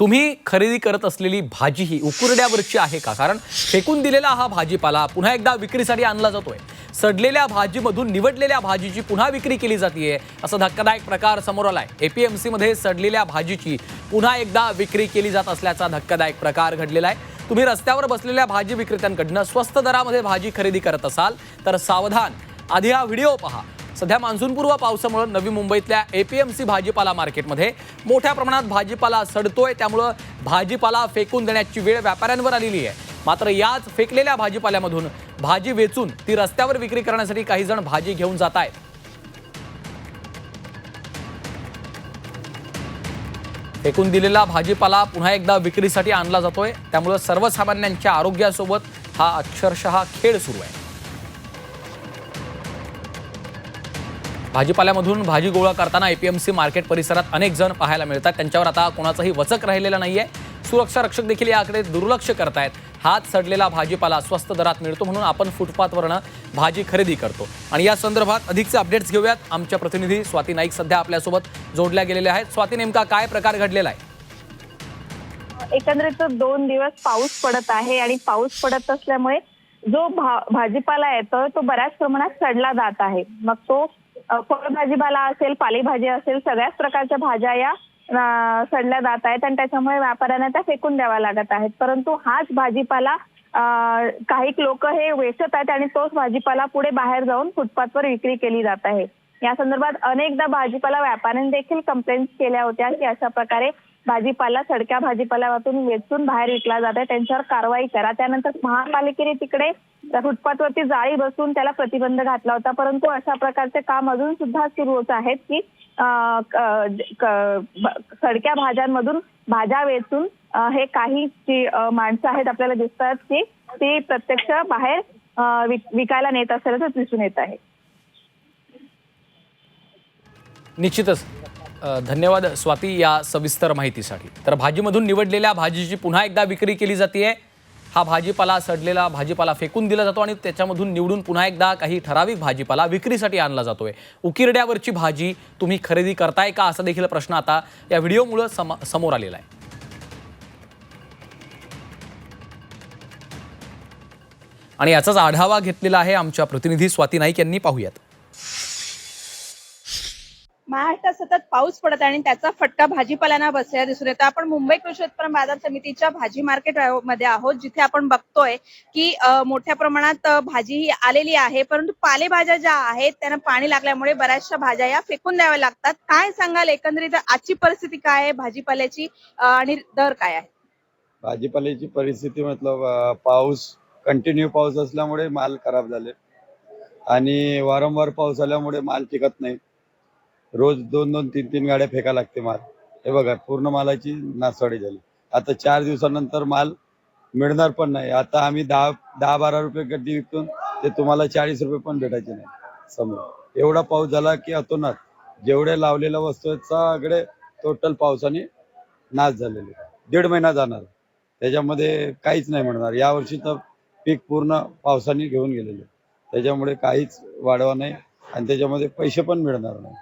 तुम्ही खरेदी करत असलेली भाजी ही उकुरड्यावरची आहे का? कारण फेकून दिलेला हा भाजीपाला पुन्हा एकदा विक्रीसाठी आणला जातोय. सडलेल्या भाजीमधून निवडलेल्या भाजीची पुन्हा विक्री केली जाते असा धक्कादायक प्रकार समोर आलाय. एपीएमसीमध्ये सडलेल्या भाजीची पुन्हा एकदा विक्री केली जात असल्याचा धक्कादायक प्रकार घडलेला आहे. तुम्ही रस्त्यावर बसलेल्या भाजी विक्रेत्यांकडनं स्वस्त दरामध्ये भाजी खरेदी करत असाल तर सावधान. आधी हा व्हिडिओ पहा. सध्या मान्सूनपूर्व पावसामुळे नवी मुंबईतल्या एपीएमसी भाजीपाला मार्केटमध्ये मोठ्या प्रमाणात भाजीपाला सडतोय. त्यामुळं भाजीपाला फेकून देण्याची वेळ व्यापाऱ्यांवर आलेली आहे. मात्र याच फेकलेल्या भाजीपाल्यामधून भाजी वेचून ती रस्त्यावर विक्री करण्यासाठी काही जण भाजी घेऊन जात आहेत. फेकून दिलेला भाजीपाला पुन्हा एकदा विक्रीसाठी आणला जातोय. त्यामुळं सर्वसामान्यांच्या आरोग्यासोबत हा अक्षरशः खेळ सुरू आहे. भाजीपाल्यामधून भाजी गोळा करताना एपीएमसी मार्केट परिसरात अनेक जण पाहायला मिळतात. त्यांच्यावर आता कोणाचाही वचक राहिलेला नाहीये. सुरक्षा रक्षक देखील याकडे दुर्लक्ष करतायत. हात सडलेला भाजीपाला स्वस्त दरात मिळतो म्हणून आपण फुटपाथवरनं भाजी खरेदी करतो. आणि या संदर्भात अधिकचे अपडेट्स घेऊयात. आमच्या प्रतिनिधी स्वाती नाईक सध्या आपल्यासोबत जोडल्या गेलेल्या आहेत. स्वाती नेमका काय प्रकार घडलेला आहे? एकंदरीत दोन दिवस पाऊस पडत आहे आणि पाऊस पडत असल्यामुळे जो भा भाजीपाला येतो तो बऱ्याच प्रमाणात सडला जात आहे. मग तो फळभाजीपाला असेल पालेभाजी असेल सगळ्याच प्रकारच्या भाज्या या सडल्या जात आहेत आणि त्याच्यामुळे व्यापाऱ्यांना त्या फेकून द्याव्या लागत आहेत. परंतु हाच भाजीपाला काही लोक हे वेचत आहेत आणि तोच भाजीपाला पुढे बाहेर जाऊन फुटपाथवर विक्री केली जात आहे. या संदर्भात अनेकदा भाजीपाला व्यापाऱ्यांनी देखील कंप्लेंट केल्या होत्या की अशा प्रकारे भाजीपाला सडक्या भाजीपाला वाटून वेचून बाहेर विकला जात आहे त्यांच्यावर कारवाई करा. त्यानंतर महापालिकेने तिकडे फुटपाथवरती जाळी बसून त्याला प्रतिबंध घातला होता. परंतु अशा प्रकारचे काम अजून सुद्धा सुरू होत आहेत की सडक्या भाज्यांमधून भाज्या वेचून हे काही जी माणसं आहेत आपल्याला दिसतात की ती प्रत्यक्ष बाहेर विकायला नेत असल्याचं दिसून येत आहे. निश्चितच. धन्यवाद स्वाती या सविस्तर माहितीसाठी. तर भाजीमधून निवडलेल्या भाजीची पुन्हा एकदा विक्री केली जाते हा भाजीपाला सडलेला भाजीपाला फेकून दिला जातो आणि त्याच्यामधून निवडून पुन्हा एकदा काही ठराविक भाजीपाला विक्रीसाठी आणला जातोय. उकिरड्यावरची भाजी तुम्ही खरेदी करताय का? असा देखील प्रश्न आता या व्हिडिओमुळं सम समोर आलेला आहे. आणि याचाच आढावा घेतलेला आहे आमच्या प्रतिनिधी स्वाती नाईक यांनी पाहूयात. महाराष्ट्रात सतत पाऊस पडत आहे आणि त्याचा फटका भाजीपाल्यांना बसलेला दिसून येतो. आपण मुंबई कृषी उत्पन्न बाजार समितीच्या भाजी मार्केटमध्ये आहोत जिथे आपण बघतोय की मोठ्या प्रमाणात भाजी ही आलेली आहे परंतु पालेभाज्या ज्या आहेत त्यांना पाणी लागल्यामुळे बऱ्याचशा भाज्या या फेकून द्याव्या लागतात. काय सांगाल एकंदरीत आजची परिस्थिती काय आहे? भाजीपाल्याची आणि दर काय आहे? भाजीपाल्याची परिस्थिती मतलब पाऊस कंटिन्यू पाऊस असल्यामुळे माल खराब झाले. आणि वारंवार पाऊस आल्यामुळे माल टिकत नाही. रोज दोन दोन तीन तीन गाड्या फेका लागते माल. हे बघा पूर्ण मालाची नासाडी झाली. आता चार दिवसानंतर माल मिळणार पण नाही. आता आम्ही दहा दहा बारा रुपये गड्डी विकून ते तुम्हाला चाळीस रुपये पण भेटायचे नाही. समोर एवढा पाऊस झाला की अतोनात जेवढे लावलेल्या वस्तू आहेत सगळे टोटल पावसाने नाश झालेले. दीड महिना जाणार. त्याच्यामध्ये काहीच नाही म्हणणार यावर्षी तर पीक पूर्ण पावसाने घेऊन गेलेले. त्याच्यामुळे काहीच वाढवा नाही आणि त्याच्यामध्ये पैसे पण मिळणार नाही.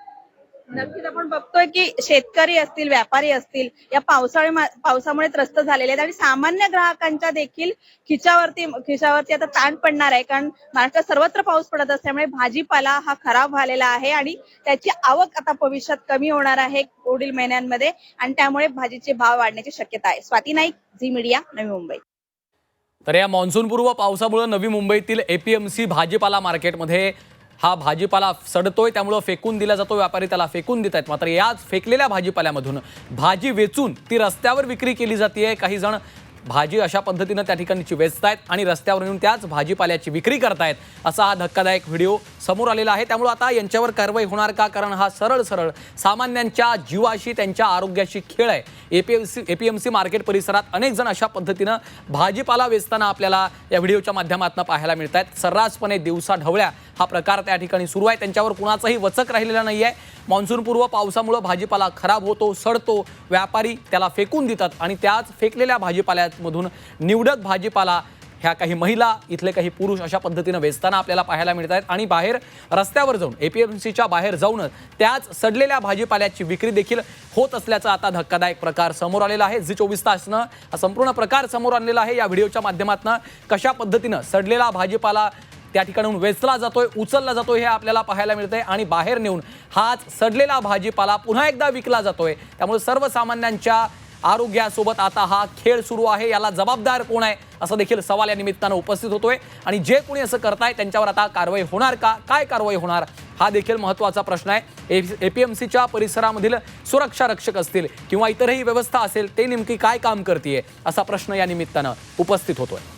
नक्कीच आपण बघतोय की शेतकरी असतील व्यापारी असतील या पावसाळी पावसामुळे त्रस्त झालेले आहेत. आणि सामान्य ग्राहकांच्या देखील खिच्यावरती खिशावरती आता ताण पडणार आहे. कारण महाराष्ट्रात सर्वत्र पाऊस पडत असल्यामुळे भाजीपाला हा खराब झालेला आहे आणि त्याची आवक आता भविष्यात कमी होणार आहे पुढील महिन्यांमध्ये. आणि त्यामुळे भाजीचे भाव वाढण्याची शक्यता आहे. Swati Naik Zee media Navi Mumbai. तर या मान्सूनपूर्व पावसामुळे नवी मुंबईतील एपीएमसी भाजीपाला मार्केटमध्ये हा भाजीपाला सडतोय त्यामुळं फेकून दिला जातो व्यापारी त्याला फेकून देत आहेत. मात्र याच फेकलेल्या भाजीपाल्यामधून भाजी वेचून ती रस्त्यावर विक्री केली जाते काही जण भाजी अशा पद्धतीनं त्या ठिकाणची वेचतायत आणि रस्त्यावर येऊन त्याच भाजीपाल्याची विक्री करतायत असा हा धक्कादायक व्हिडिओ समोर आलेला आहे. त्यामुळे आता यांच्यावर कारवाई होणार का? कारण हा सरळ सरळ सामान्यांच्या जीवाशी त्यांच्या आरोग्याशी खेळ आहे. एपीएमसी एपीएमसी मार्केट परिसरात अनेक जण अशा पद्धतीनं भाजीपाला वेचताना आपल्याला या व्हिडिओच्या माध्यमातून पाहायला मिळत आहेत सर्रासपणे दिवसा ढवळ्या हा प्रकार त्या ठिकाणी सुरू आहे. त्यांच्यावर कुणाचाही वचक राहिलेला नाही आहे. मान्सूनपूर्व पावसामुळं भाजीपाला खराब होतो सडतो व्यापारी त्याला फेकून देतात आणि त्याच फेकलेल्या भाजीपाल्यात भाजीपाल्यामधून निवडत भाजीपाला ह्या काही महिला इथले काही पुरुष अशा पद्धतीनं वेचताना आपल्याला पाहायला मिळत आहेत आणि बाहेर रस्त्यावर जाऊन एपीएमसीच्या बाहेर जाऊन त्याच सडलेल्या भाजीपाल्याची विक्री देखील होत असल्याचा आता धक्कादायक प्रकार समोर आलेला आहे. जी चोवीस तासनं हा संपूर्ण प्रकार समोर आणलेला आहे. या व्हिडिओच्या माध्यमातून कशा पद्धतीनं सडलेला भाजीपाला त्या ठिकाणाहून वेचला जातोय उचलला जातोय हे आपल्याला पाहायला मिळतंय. आणि बाहेर नेऊन हाच सडलेला भाजीपाला पुन्हा एकदा विकला जातोय. त्यामुळे सर्वसामान्यांच्या आरोग्यासोबत आता हा खेळ सुरू आहे. याला जबाबदार कोण आहे? असं देखील सवाल या निमित्तानं उपस्थित होतोय. आणि जे कोणी असं करताय त्यांच्यावर आता कारवाई होणार का? काय कारवाई होणार? हा देखील महत्त्वाचा प्रश्न आहे. एपीएमसीच्या परिसरामधील सुरक्षा रक्षक असतील किंवा इतरही व्यवस्था असेल ते नेमकी काय काम करते असा प्रश्न या निमित्तानं उपस्थित होतोय.